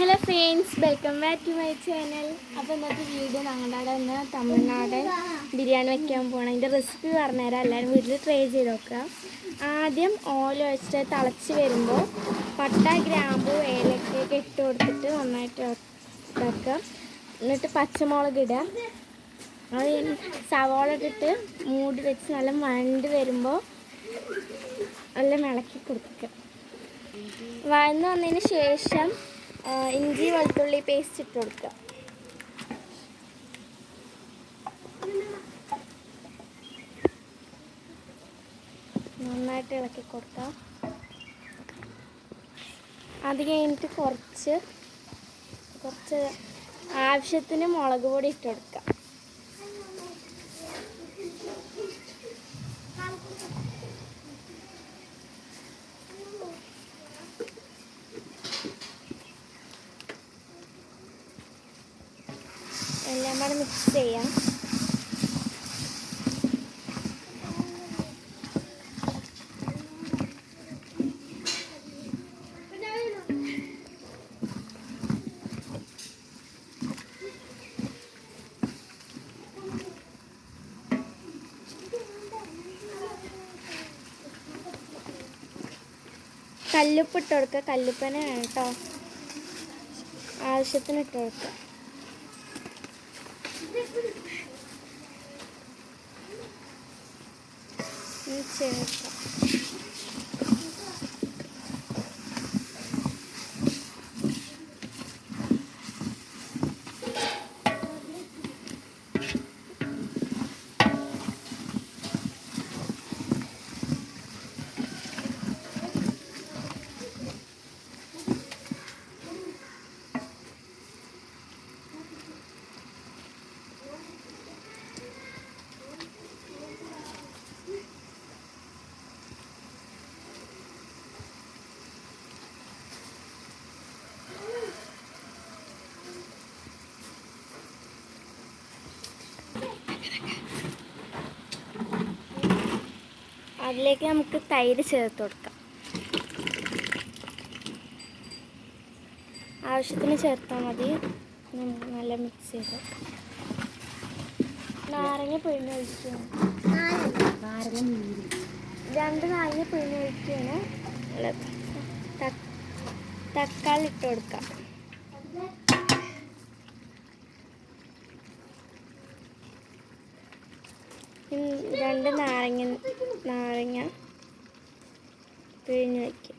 Hello friends welcome back to my channel അപ്പോൾ ഇന്നത്തെ video ഞങ്ങളുടെ അവിടെ തമിഴ്നാടൻ ബിരിയാണി വെക്കാൻ പോകണം അതിന്റെ റെസിപ്പി പറഞ്ഞുതരാം. എല്ലാവരും വീട്ടിൽ ട്രൈ ചെയ്ത് നോക്കുക. ആദ്യം ഓയിൽ ഒഴിച്ചിട്ട് തിളച്ച് വരുമ്പോൾ പട്ട ഗ്രാമ്പു ഏലക്കൊക്കെ ഇട്ട് കൊടുത്തിട്ട് നന്നായിട്ട് ഇതാക്കുക എന്നിട്ട് പച്ചമുളക് ഇടുക. അത് സവാള ഇട്ടിട്ട് മൂടി വെച്ച് നല്ല വഴണ്ട് വരുമ്പോൾ നല്ല ഇളക്കി കൊടുക്കുക. വഴന്ന് വന്നതിന് ശേഷം ഇഞ്ചി വെളുത്തുള്ളി പേസ്റ്റ് ഇട്ട് കൊടുക്കുക നന്നായിട്ട് ഇളക്കി കൊടുക്കുക അത് കഴിഞ്ഞിട്ട് കുറച്ച് കുറച്ച് ആവശ്യത്തിന് മുളക് പൊടി ഇട്ട് മിക്സ് ചെയ്യാം. കല്ലുപ്പ് ഇട്ട് കൊടുക്കുക കല്ലുപ്പനെ വേണം കേട്ടോ ആവശ്യത്തിന് ഇട്ട് കൊടുക്കുക ഇനി ചേർക്കാം അതിലേക്ക് നമുക്ക് തൈര് ചേർത്ത് കൊടുക്കാം. ആവശ്യത്തിന് ചേർത്താൽ മതി. നല്ല മിക്സ് ചെയ്ത്. നാരങ്ങ പിഴിഞ്ഞ് ഒഴിക്കുകയാണ്. രണ്ട് നാരങ്ങ പിഴിഞ്ഞ് ഒഴിക്കുകയാണ്. തക്കാളി ഇട്ട് കൊടുക്കാം. രണ്ട് നാരങ്ങ നാരങ്ങ പിഴിഞ്ഞ് വയ്ക്കും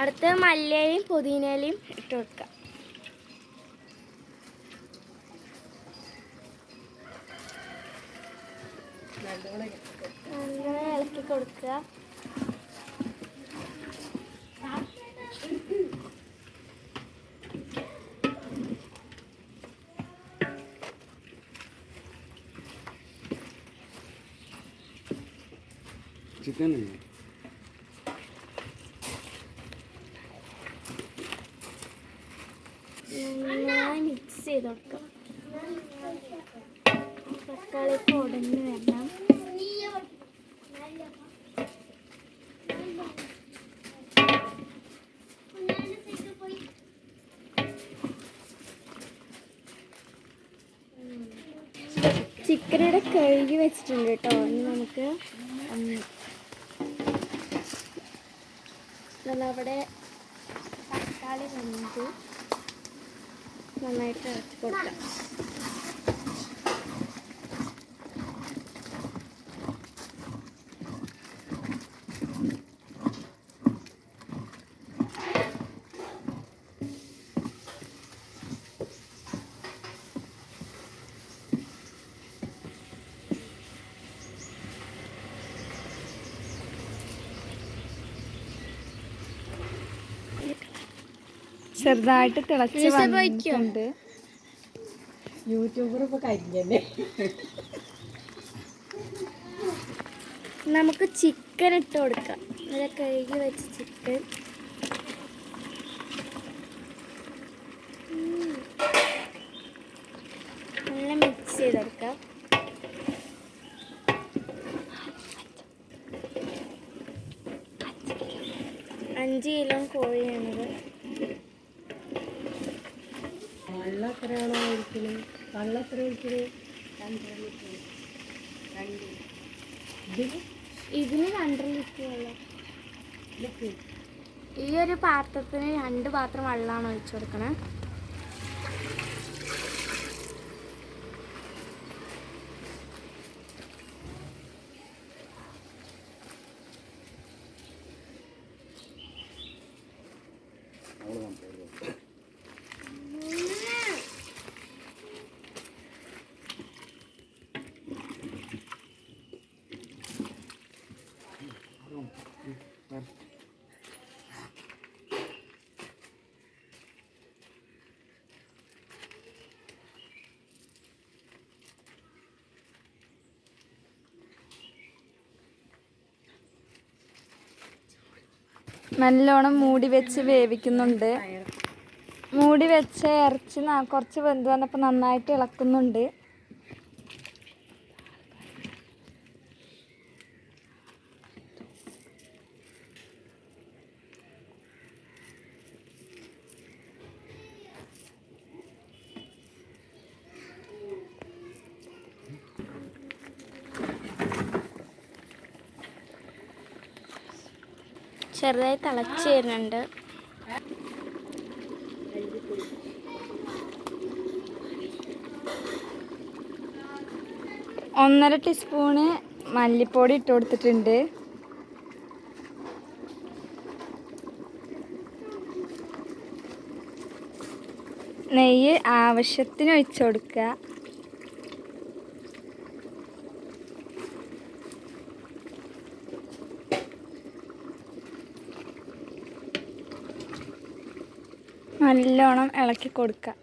അടുത്ത് മല്ലിയിലയും പുതിനയിലയും ഇട്ട് കൊടുക്കാം നല്ലോണം ഇളക്കി കൊടുക്കുക. ചിക്കൻ നന്നായി മിക്സ് ചിക്കനോടെ കഴുകി വെച്ചിട്ടുണ്ട് കേട്ടോ. ഇനി നമുക്ക് നമ്മളവിടെ തക്കാളി വെന്ത് നന്നായിട്ട് ഇറക്കി കൊടുക്കാം. ചെറുതായിട്ട് തിളച്ച് വന്നിട്ടുണ്ട്. യൂട്യൂബർ ഇപ്പൊ കരിഞ്ഞല്ലേ? നമുക്ക് ചിക്കൻ ഇട്ട് കൊടുക്കാം. നല്ല കഴുകി വെച്ച് ചിക്കൻ നല്ല മിക്സ് ചെയ്തെടുക്കാം അഞ്ച് കിലോ കോഴിയാണിത്. എത്രയാണോ ഒഴിക്കുന്നത് വെള്ളം എത്ര ഒഴിക്കുന്നത് രണ്ടര ലിറ്റർ ഇതിന് രണ്ടര ലിറ്റർ വെള്ളം. ഈ ഒരു പാത്രത്തിന് രണ്ട് പാത്രം വെള്ളമാണ് ഒഴിച്ചു കൊടുക്കണേ. നല്ലോണം മൂടി വെച്ച് വേവിക്കുന്നുണ്ട്. മൂടി വെച്ച് ഇറച്ചി കുറച്ച് വെന്ത് വന്നപ്പോൾ നന്നായിട്ട് ഇളക്കുന്നുണ്ട്. ചെറുതായി തിളച്ച് വരുന്നുണ്ട് ഒന്നര ടീസ്പൂണ് മല്ലിപ്പൊടി ഇട്ട് കൊടുത്തിട്ടുണ്ട്. നെയ്യ് ആവശ്യത്തിന് ഒഴിച്ചു കൊടുക്കുക. നല്ലോണം ഇളക്കി കൊടുക്കുക.